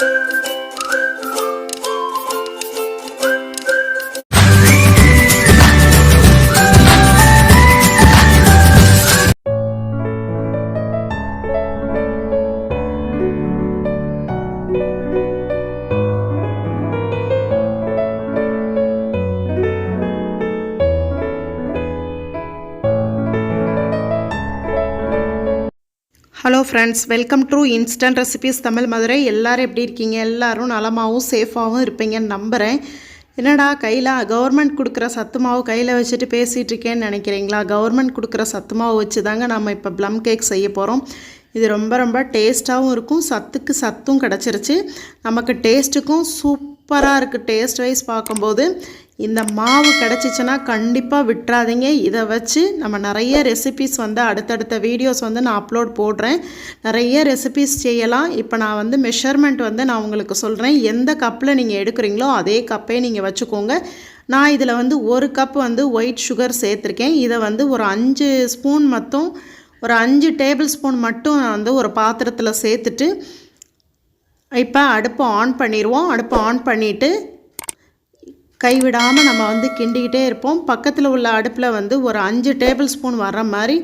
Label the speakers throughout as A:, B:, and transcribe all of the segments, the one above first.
A: Thank you. Hello friends welcome to instant recipes Tamil Madurai எல்லோரும் எப்படி இருக்கீங்க? எல்லோரும் நலமாகவும் சேஃபாகவும் இருப்பீங்கன்னு நம்புகிறேன் என்னடா கையில் கவர்மெண்ட் கொடுக்குற சத்து மாவு கையில் வச்சுட்டு பேசிகிட்டு இருக்கேன்னு நினைக்கிறீங்களா? கவர்மெண்ட் கொடுக்குற சத்து மாவு வச்சு தாங்க நம்ம இப்போ ப்ளம் கேக் செய்ய போகிறோம் இது ரொம்ப ரொம்ப டேஸ்ட்டாகவும் இருக்கும். சத்துக்கு சத்தும் கிடச்சிருச்சு. நமக்கு டேஸ்ட்டுக்கும் சூப்பராக இருக்குது டேஸ்ட் வைஸ் பார்க்கும்போது இந்த மாவு கிடச்சிச்சின்னா கண்டிப்பாக விட்டுறாதீங்க. இதை வச்சு நம்ம நிறைய ரெசிபிஸ் வந்து அடுத்தடுத்த வீடியோஸ் வந்து நான் அப்லோட் போடுறேன். நிறைய ரெசிபிஸ் செய்யலாம். இப்போ நான் வந்து மெஷர்மெண்ட் வந்து நான் உங்களுக்கு சொல்கிறேன் எந்த கப்பில் நீங்கள் எடுக்கிறீங்களோ அதே கப்பே நீங்கள் வச்சுக்கோங்க. நான் இதில் வந்து ஒரு கப் வந்து ஒயிட் சுகர் சேர்த்துருக்கேன். இதை வந்து ஒரு அஞ்சு ஸ்பூன் மட்டும் ஒரு அஞ்சு டேபிள் ஸ்பூன் மட்டும் நான் வந்து ஒரு பாத்திரத்தில் சேர்த்துட்டு இப்போ அடுப்பை ஆன் பண்ணிடுவோம் அடுப்பை ஆன் பண்ணிவிட்டு கைவிடாமல் நம்ம வந்து கிண்டிக்கிட்டே இருப்போம். பக்கத்தில் உள்ள அடுப்பில் வந்து ஒரு அஞ்சு டேபிள் ஸ்பூன் வர்ற மாதிரி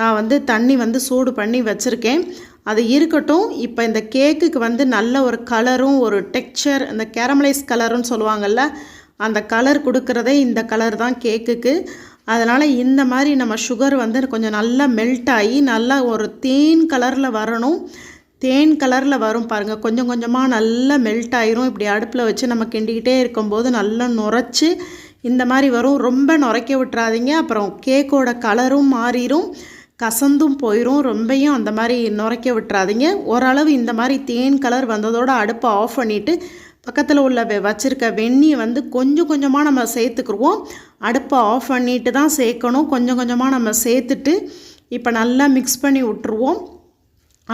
A: நான் வந்து தண்ணி வந்து சூடு பண்ணி வச்சுருக்கேன். அது இருக்கட்டும். இப்போ இந்த கேக்குக்கு வந்து நல்ல ஒரு கலரும் ஒரு டெக்ஸ்சர் இந்த கேரமலைஸ் கலருன்னு சொல்லுவாங்கள்ல அந்த கலர் கொடுக்குறதே இந்த கலர் தான் கேக்குக்கு. அதனால் இந்த மாதிரி நம்ம சுகர் வந்து கொஞ்சம் நல்லா மெல்ட் ஆகி நல்லா ஒரு தேன் கலரில் வரணும். தேன் கலரில் வரும் பாருங்கள் கொஞ்சம் கொஞ்சமாக நல்லா மெல்ட் ஆயிரும். இப்படி அடுப்பில் வச்சு நம்ம கிண்டிக்கிட்டே இருக்கும்போது நல்லா நுரைச்சி இந்த மாதிரி வரும். ரொம்ப நுரைக்க விட்டுறாதீங்க. அப்புறம் கேக்கோட கலரும் மாறிடும் கசந்தும் போயிடும் ரொம்பையும் அந்த மாதிரி நுரைக்க விட்டுறாதீங்க. ஓரளவு இந்த மாதிரி தேன் கலர் வந்ததோடு அடுப்பை ஆஃப் பண்ணிவிட்டு பக்கத்தில் உள்ள வெ வச்சுருக்க வெந்நியை வந்து கொஞ்சம் கொஞ்சமாக நம்ம சேர்த்துக்குருவோம். அடுப்பை ஆஃப் பண்ணிட்டு தான் சேர்க்கணும். கொஞ்சம் கொஞ்சமாக நம்ம சேர்த்துட்டு இப்போ நல்லா மிக்ஸ் பண்ணி விட்டுருவோம்.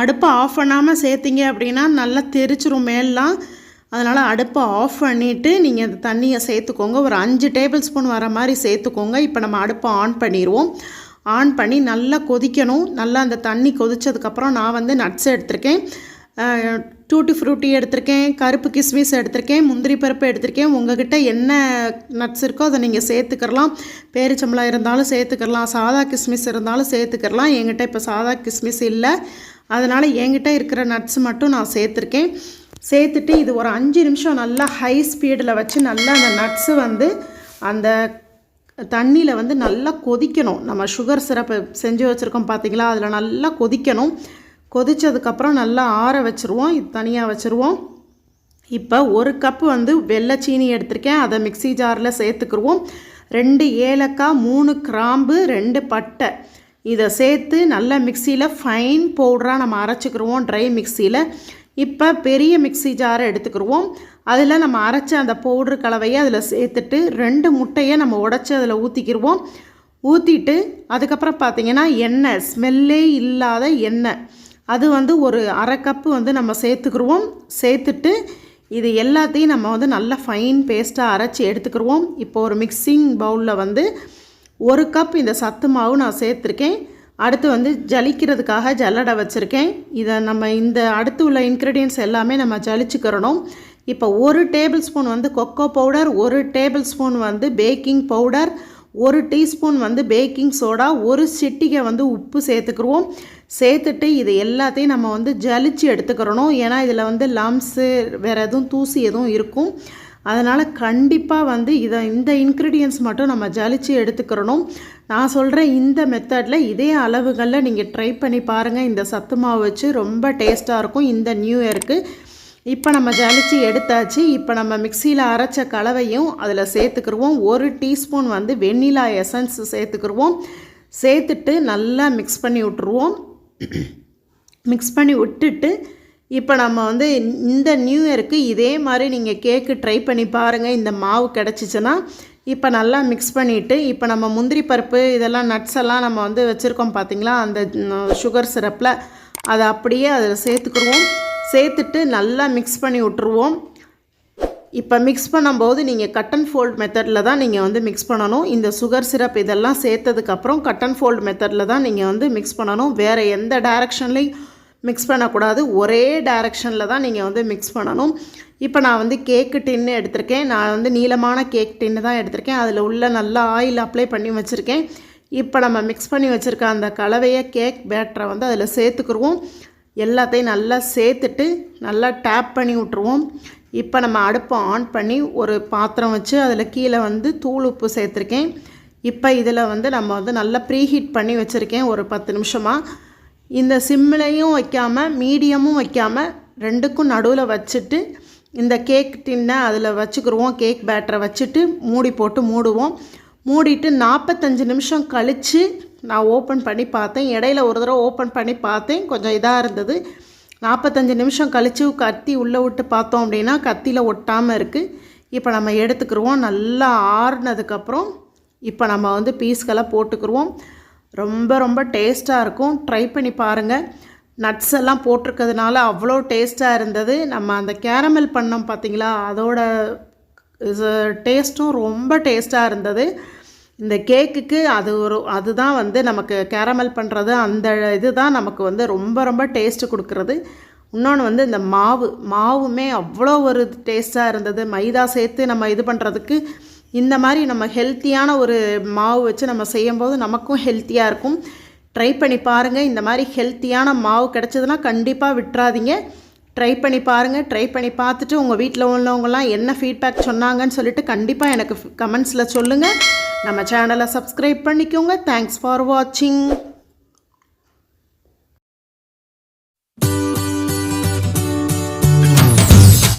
A: அடுப்பை ஆஃப் பண்ணாமல் சேர்த்திங்க அப்படின்னா நல்லா தெரிச்சிரும் மேலாம் அதனால் அடுப்பை ஆஃப் பண்ணிவிட்டு நீங்கள் அந்த தண்ணியை சேர்த்துக்கோங்க. ஒரு அஞ்சு டேபிள் ஸ்பூன் வர மாதிரி சேர்த்துக்கோங்க. இப்போ நம்ம அடுப்பை ஆன் பண்ணிடுவோம் ஆன் பண்ணி நல்லா கொதிக்கணும். நல்லா அந்த தண்ணி கொதித்ததுக்கப்புறம் நான் வந்து நட்ஸ் எடுத்திருக்கேன். டூட்டி ஃப்ரூட்டி எடுத்திருக்கேன். கருப்பு கிஸ்மிஸ் எடுத்திருக்கேன். முந்திரி பருப்பு எடுத்திருக்கேன். உங்ககிட்ட என்ன நட்ஸ் இருக்கோ அதை நீங்கள் சேர்த்துக்கிறலாம் பேரிச்சம்பளம் இருந்தாலும் சேர்த்துக்கிறலாம் சாதா கிஸ்மிஸ் இருந்தாலும் சேர்த்துக்கிறலாம் என்கிட்ட இப்போ சாதா கிஸ்மிஸ் இல்லை. அதனால் என்கிட்ட இருக்கிற நட்ஸ் மட்டும் நான் சேர்த்துருக்கேன். சேர்த்துட்டு இது ஒரு அஞ்சு நிமிஷம் நல்லா ஹை ஸ்பீடில் வச்சு நல்லா அந்த நட்ஸு வந்து அந்த தண்ணியில் வந்து நல்லா கொதிக்கணும். நம்ம சுகர் சிரப்பு செஞ்சு வச்சுருக்கோம் பார்த்திங்களா அதில் நல்லா கொதிக்கணும். கொதித்ததுக்கப்புறம் நல்லா ஆற வச்சுருவோம். இது தனியாக வச்சுருவோம். இப்போ ஒரு கப்பு வந்து வெள்ளை சீனி எடுத்திருக்கேன். அதை மிக்சி ஜாரில் சேர்த்துக்குருவோம். ரெண்டு ஏலக்காய் மூணு கிராம்பு ரெண்டு பட்டை. இதை சேர்த்து நல்லா மிக்சியில் ஃபைன் பவுடராக நம்ம அரைச்சிக்கிருவோம் ட்ரை மிக்சியில். இப்போ பெரிய மிக்சி ஜாரை எடுத்துக்கிடுவோம் அதில் நம்ம அரைச்ச அந்த பவுட்ரு கலவையை அதில் சேர்த்துட்டு ரெண்டு முட்டையை நம்ம உடச்சி அதில் ஊற்றிக்கிடுவோம் ஊற்றிட்டு அதுக்கப்புறம் பார்த்திங்கன்னா எண்ணெய் ஸ்மெல்லே இல்லாத எண்ணெய். அது வந்து ஒரு அரை கப்பு வந்து நம்ம சேர்த்துக்கிடுவோம் சேர்த்துட்டு இது எல்லாத்தையும் நம்ம வந்து நல்லா ஃபைன் பேஸ்ட்டாக அரைச்சி எடுத்துக்கிடுவோம் இப்போ ஒரு மிக்சிங் பவுலில் வந்து ஒரு கப் இந்த சத்து மாவு நான் சேர்த்துருக்கேன். அடுத்து வந்து ஜலிக்கிறதுக்காக ஜல்லடை வச்சுருக்கேன். இதை நம்ம இந்த அடுத்து உள்ள இன்க்ரீடியன்ஸ் எல்லாமே நம்ம ஜலிச்சுக்கிறணும். இப்போ ஒரு டேபிள் ஸ்பூன் வந்து கொக்கோ பவுடர் ஒரு டேபிள் ஸ்பூன் வந்து பேக்கிங் பவுடர் ஒரு டீஸ்பூன் வந்து பேக்கிங் சோடா ஒரு சிட்டிகை வந்து உப்பு சேர்த்துக்குருவோம். சேர்த்துட்டு இது எல்லாத்தையும் நம்ம வந்து ஜலிச்சு எடுத்துக்கிறணும். ஏன்னா இதில் வந்து லம்ஸு வேறு எதுவும் தூசி எதுவும் இருக்கும். அதனால் கண்டிப்பாக வந்து இதை இந்த இன்க்ரீடியன்ஸ் மட்டும் நம்ம ஜலித்து எடுத்துக்கிறணும். நான் சொல்கிறேன் இந்த மெத்தடில் இதே அளவுகளில் நீங்கள் ட்ரை பண்ணி பாருங்கள் இந்த சத்து மாவு வச்சு ரொம்ப டேஸ்ட்டாக இருக்கும். இந்த நியூ இயருக்கு இப்போ நம்ம ஜலிச்சு எடுத்தாச்சு. இப்போ நம்ம மிக்சியில் அரைச்ச கலவையும் அதில் சேர்த்துக்கிடுவோம் ஒரு டீஸ்பூன் வந்து வெண்ணிலா எசன்ஸ் சேர்த்துக்கிடுவோம் சேர்த்துட்டு நல்லா மிக்ஸ் பண்ணி விட்ருவோம் மிக்ஸ் பண்ணி விட்டுட்டு இப்போ நம்ம வந்து இந்த நியூ இயருக்கு இதே மாதிரி நீங்கள் கேக்கு ட்ரை பண்ணி பாருங்கள் இந்த மாவு கிடச்சிச்சின்னா இப்போ நல்லா மிக்ஸ் பண்ணிவிட்டு இப்போ நம்ம முந்திரி பருப்பு இதெல்லாம் நட்ஸ் எல்லாம் நம்ம வந்து வச்சுருக்கோம் பார்த்திங்களா அந்த சுகர் சிரப்பில் அதை அப்படியே அதில் சேர்த்துக்குருவோம் சேர்த்துட்டு நல்லா மிக்ஸ் பண்ணி விட்ருவோம் இப்போ மிக்ஸ் பண்ணும்போது நீங்கள் கட் அண்ட் ஃபோல்ட் மெத்தடில் தான் நீங்கள் வந்து மிக்ஸ் பண்ணணும். இந்த சுகர் சிரப் இதெல்லாம் சேர்த்ததுக்கப்புறம் கட் அண்ட் ஃபோல்ட் மெத்தடில் தான் நீங்கள் வந்து மிக்ஸ் பண்ணணும். வேறு எந்த டைரக்ஷன்லேயும் மிக்ஸ் பண்ணக்கூடாது. ஒரே டைரெக்ஷனில் தான் நீங்கள் வந்து மிக்ஸ் பண்ணணும். இப்போ நான் வந்து கேக்கு டின்னு எடுத்திருக்கேன். நான் வந்து நீளமான கேக் டின்னு தான் எடுத்திருக்கேன். அதில் உள்ள நல்லா ஆயில் அப்ளை பண்ணி வச்சுருக்கேன். இப்போ நம்ம மிக்ஸ் பண்ணி வச்சுருக்க அந்த கலவையை கேக் பேட்டரை வந்து அதில் சேர்த்துக்குருவோம். எல்லாத்தையும் நல்லா சேர்த்துட்டு நல்லா டேப் பண்ணி விட்ருவோம் இப்போ நம்ம அடுப்பை ஆன் பண்ணி ஒரு பாத்திரம் வச்சு அதில் கீழே வந்து தூள் உப்பு சேர்த்துருக்கேன். இப்போ இதில் வந்து நம்ம வந்து நல்லா ப்ரீஹீட் பண்ணி வச்சுருக்கேன். ஒரு பத்து நிமிஷமாக இந்த சிம்மிலையும் வைக்காமல் மீடியமும் வைக்காமல் ரெண்டுக்கும் நடுவில் வச்சுட்டு இந்த கேக் டின்னை அதில் வச்சுக்கிடுவோம் கேக் பேட்டரை வச்சுட்டு மூடி போட்டு மூடுவோம். மூடிட்டு நாற்பத்தஞ்சு நிமிஷம் கழித்து நான் ஓப்பன் பண்ணி பார்த்தேன். இடையில ஒரு தடவை ஓப்பன் பண்ணி பார்த்தேன். கொஞ்சம் இதாக இருந்தது. நாற்பத்தஞ்சு நிமிஷம் கழித்து கத்தி உள்ளே விட்டு பார்த்தோம் அப்படின்னா கத்தியில் ஒட்டாமல் இருக்குது இப்போ நம்ம எடுத்துக்கிருவோம். நல்லா ஆறுனதுக்கப்புறம் இப்போ நம்ம வந்து பீஸ்களை போட்டுக்கிருவோம். ரொம்ப ரொம்ப டேஸ்ட்டாக இருக்கும். ட்ரை பண்ணி பாருங்கள் நட்ஸ் எல்லாம் போட்டிருக்கிறதுனால அவ்வளோ டேஸ்ட்டாக இருந்தது. நம்ம அந்த கேரமல் பண்ணோம் பார்த்தீங்களா அதோட டேஸ்ட்டும் ரொம்ப டேஸ்ட்டாக இருந்தது. இந்த கேக்குக்கு அது ஒரு அதுதான் வந்து நமக்கு கேரமல் பண்ணுறது அந்த இது தான் நமக்கு வந்து ரொம்ப ரொம்ப டேஸ்ட்டு கொடுக்குறது. இன்னொன்று வந்து இந்த மாவு. மாவுமே அவ்வளோ ஒரு டேஸ்ட்டாக இருந்தது. மைதா சேர்த்து நம்ம இது பண்ணுறதுக்கு இந்த மாதிரி நம்ம ஹெல்த்தியான ஒரு மாவு வச்சு நம்ம செய்யும்போது நமக்கும் ஹெல்த்தியாக இருக்கும். ட்ரை பண்ணி பாருங்கள் இந்த மாதிரி ஹெல்த்தியான மாவு கிடச்சதுன்னா கண்டிப்பாக விட்டுறாதீங்க. ட்ரை பண்ணி பாருங்கள் ட்ரை பண்ணி பார்த்துட்டு உங்கள் வீட்டில் உள்ளவங்கலாம் என்ன ஃபீட்பேக் சொன்னாங்கன்னு சொல்லிட்டு கண்டிப்பாக எனக்கு கமெண்ட்ஸில் சொல்லுங்கள் நம்ம சேனலை சப்ஸ்கிரைப் பண்ணிக்கோங்க. தேங்க்ஸ் ஃபார் வாட்சிங்